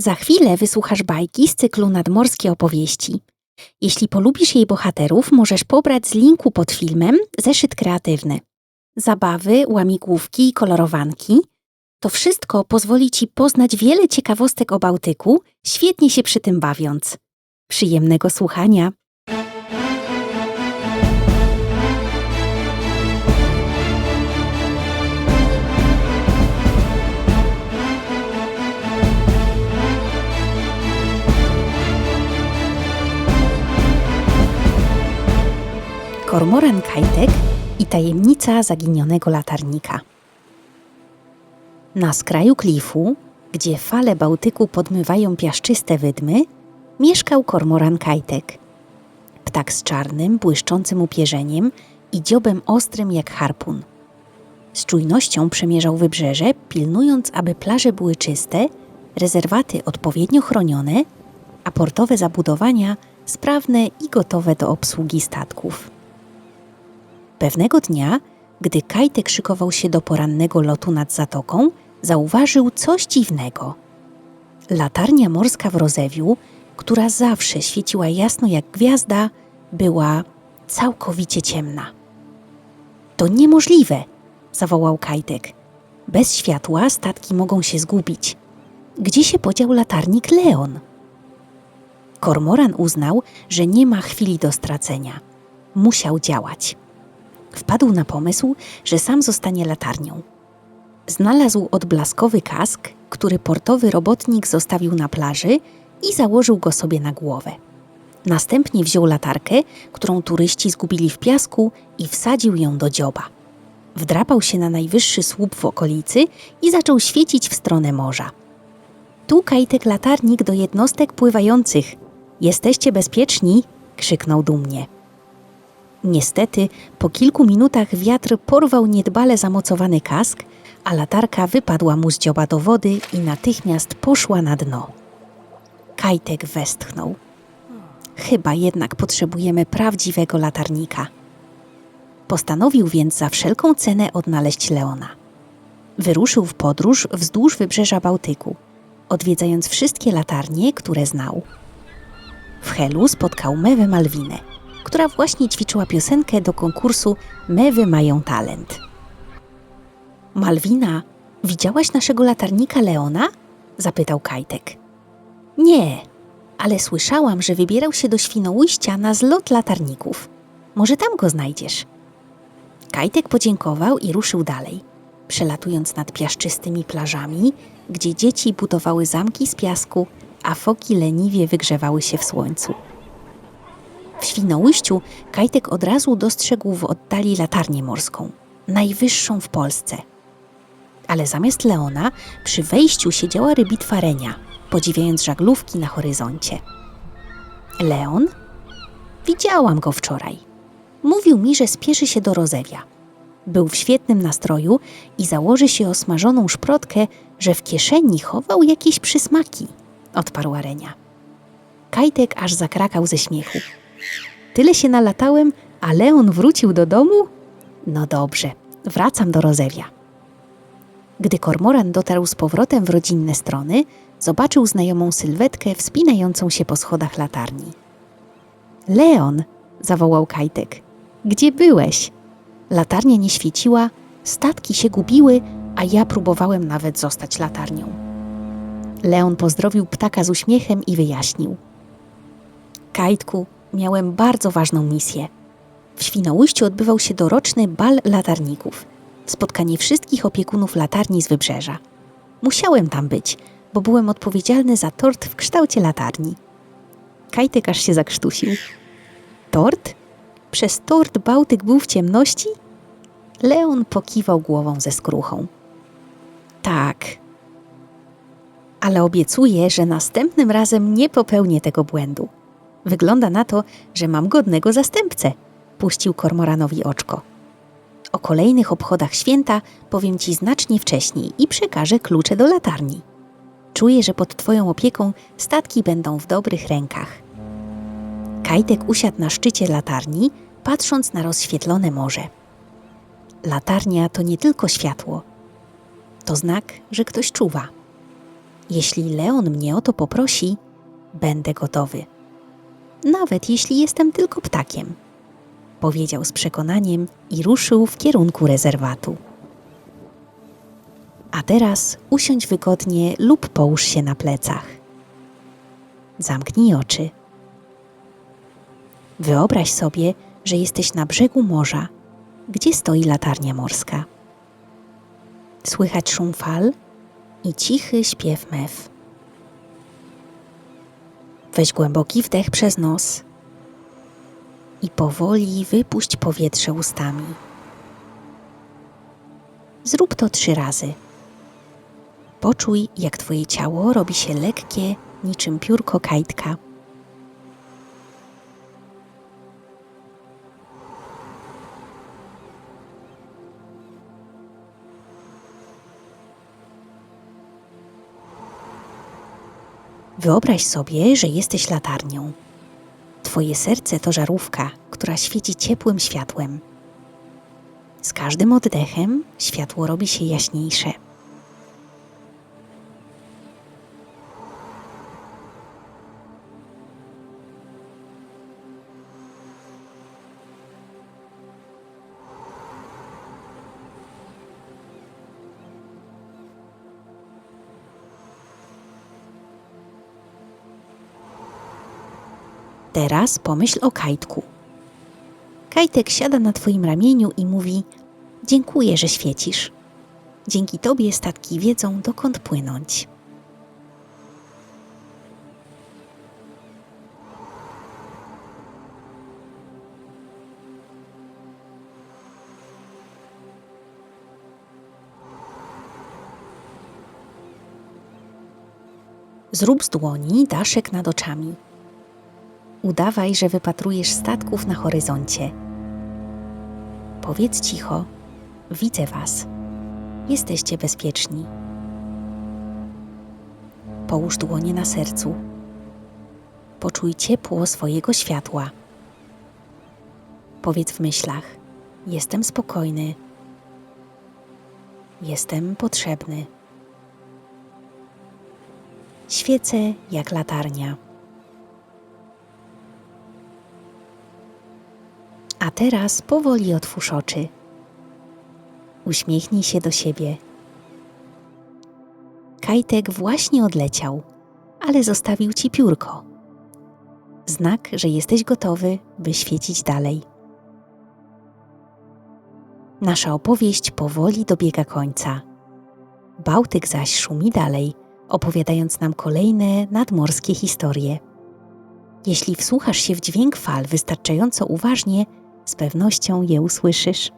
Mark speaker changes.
Speaker 1: Za chwilę wysłuchasz bajki z cyklu Nadmorskie opowieści. Jeśli polubisz jej bohaterów, możesz pobrać z linku pod filmem zeszyt kreatywny. Zabawy, łamigłówki i kolorowanki to wszystko pozwoli Ci poznać wiele ciekawostek o Bałtyku, świetnie się przy tym bawiąc. Przyjemnego słuchania! Kormoran Kajtek i tajemnica zaginionego latarnika. Na skraju klifu, gdzie fale Bałtyku podmywają piaszczyste wydmy, mieszkał kormoran Kajtek. Ptak z czarnym, błyszczącym upierzeniem i dziobem ostrym jak harpun. Z czujnością przemierzał wybrzeże, pilnując, aby plaże były czyste, rezerwaty odpowiednio chronione, a portowe zabudowania sprawne i gotowe do obsługi statków. Pewnego dnia, gdy Kajtek szykował się do porannego lotu nad zatoką, zauważył coś dziwnego. Latarnia morska w Rozewiu, która zawsze świeciła jasno jak gwiazda, była całkowicie ciemna. To niemożliwe, zawołał Kajtek. Bez światła statki mogą się zgubić. Gdzie się podział latarnik Leon? Kormoran uznał, że nie ma chwili do stracenia. Musiał działać. Wpadł na pomysł, że sam zostanie latarnią. Znalazł odblaskowy kask, który portowy robotnik zostawił na plaży i założył go sobie na głowę. Następnie wziął latarkę, którą turyści zgubili w piasku i wsadził ją do dzioba. Wdrapał się na najwyższy słup w okolicy i zaczął świecić w stronę morza. Tu kajtek latarnik do jednostek pływających. Jesteście bezpieczni? krzyknął dumnie. Niestety, po kilku minutach wiatr porwał niedbale zamocowany kask, a latarka wypadła mu z dzioba do wody i natychmiast poszła na dno. Kajtek westchnął. Chyba jednak potrzebujemy prawdziwego latarnika. Postanowił więc za wszelką cenę odnaleźć Leona. Wyruszył w podróż wzdłuż wybrzeża Bałtyku, odwiedzając wszystkie latarnie, które znał. W Helu spotkał Mewę Malwinę, która właśnie ćwiczyła piosenkę do konkursu Mewy mają talent. Malwina, widziałaś naszego latarnika Leona? zapytał Kajtek. Nie, ale słyszałam, że wybierał się do Świnoujścia na zlot latarników. Może tam go znajdziesz. Kajtek podziękował i ruszył dalej, przelatując nad piaszczystymi plażami, gdzie dzieci budowały zamki z piasku, a foki leniwie wygrzewały się w słońcu. W Świnoujściu Kajtek od razu dostrzegł w oddali latarnię morską, najwyższą w Polsce. Ale zamiast Leona przy wejściu siedziała rybitwa Renia, podziwiając żaglówki na horyzoncie. Leon? Widziałam go wczoraj. Mówił mi, że spieszy się do Rozewia. Był w świetnym nastroju i założy się o smażoną szprotkę, że w kieszeni chował jakieś przysmaki, odparła Renia. Kajtek aż zakrakał ze śmiechu. Tyle się nalatałem, a Leon wrócił do domu? No dobrze, wracam do Rozewia. Gdy kormoran dotarł z powrotem w rodzinne strony, zobaczył znajomą sylwetkę wspinającą się po schodach latarni. Leon, zawołał Kajtek, gdzie byłeś? Latarnia nie świeciła, statki się gubiły, a ja próbowałem nawet zostać latarnią. Leon pozdrowił ptaka z uśmiechem i wyjaśnił. Kajtku, miałem bardzo ważną misję. W Świnoujściu odbywał się doroczny bal latarników. Spotkanie wszystkich opiekunów latarni z wybrzeża. Musiałem tam być, bo byłem odpowiedzialny za tort w kształcie latarni. Kajtek aż się zakrztusił. Tort? Przez tort Bałtyk był w ciemności? Leon pokiwał głową ze skruchą. Tak. Ale obiecuję, że następnym razem nie popełnię tego błędu. Wygląda na to, że mam godnego zastępcę, puścił kormoranowi oczko. O kolejnych obchodach święta powiem ci znacznie wcześniej i przekażę klucze do latarni. Czuję, że pod twoją opieką statki będą w dobrych rękach. Kajtek usiadł na szczycie latarni, patrząc na rozświetlone morze. Latarnia to nie tylko światło, to znak, że ktoś czuwa. Jeśli Leon mnie o to poprosi, będę gotowy. Nawet jeśli jestem tylko ptakiem, powiedział z przekonaniem i ruszył w kierunku rezerwatu. A teraz usiądź wygodnie lub połóż się na plecach. Zamknij oczy. Wyobraź sobie, że jesteś na brzegu morza, gdzie stoi latarnia morska. Słychać szum fal i cichy śpiew mew. Weź głęboki wdech przez nos i powoli wypuść powietrze ustami. Zrób to trzy razy. Poczuj, jak Twoje ciało robi się lekkie, niczym piórko kajtka. Wyobraź sobie, że jesteś latarnią. Twoje serce to żarówka, która świeci ciepłym światłem. Z każdym oddechem światło robi się jaśniejsze. Teraz pomyśl o kajtku. Kajtek siada na twoim ramieniu i mówi: Dziękuję, że świecisz. Dzięki tobie statki wiedzą, dokąd płynąć. Zrób z dłoni daszek nad oczami. Udawaj, że wypatrujesz statków na horyzoncie. Powiedz cicho: Widzę was. Jesteście bezpieczni. Połóż dłonie na sercu. Poczuj ciepło swojego światła. Powiedz w myślach: Jestem spokojny. Jestem potrzebny. Świecę jak latarnia. Teraz powoli otwórz oczy. Uśmiechnij się do siebie. Kajtek właśnie odleciał, ale zostawił ci piórko. Znak, że jesteś gotowy, by świecić dalej. Nasza opowieść powoli dobiega końca. Bałtyk zaś szumi dalej, opowiadając nam kolejne nadmorskie historie. Jeśli wsłuchasz się w dźwięk fal wystarczająco uważnie, z pewnością je usłyszysz.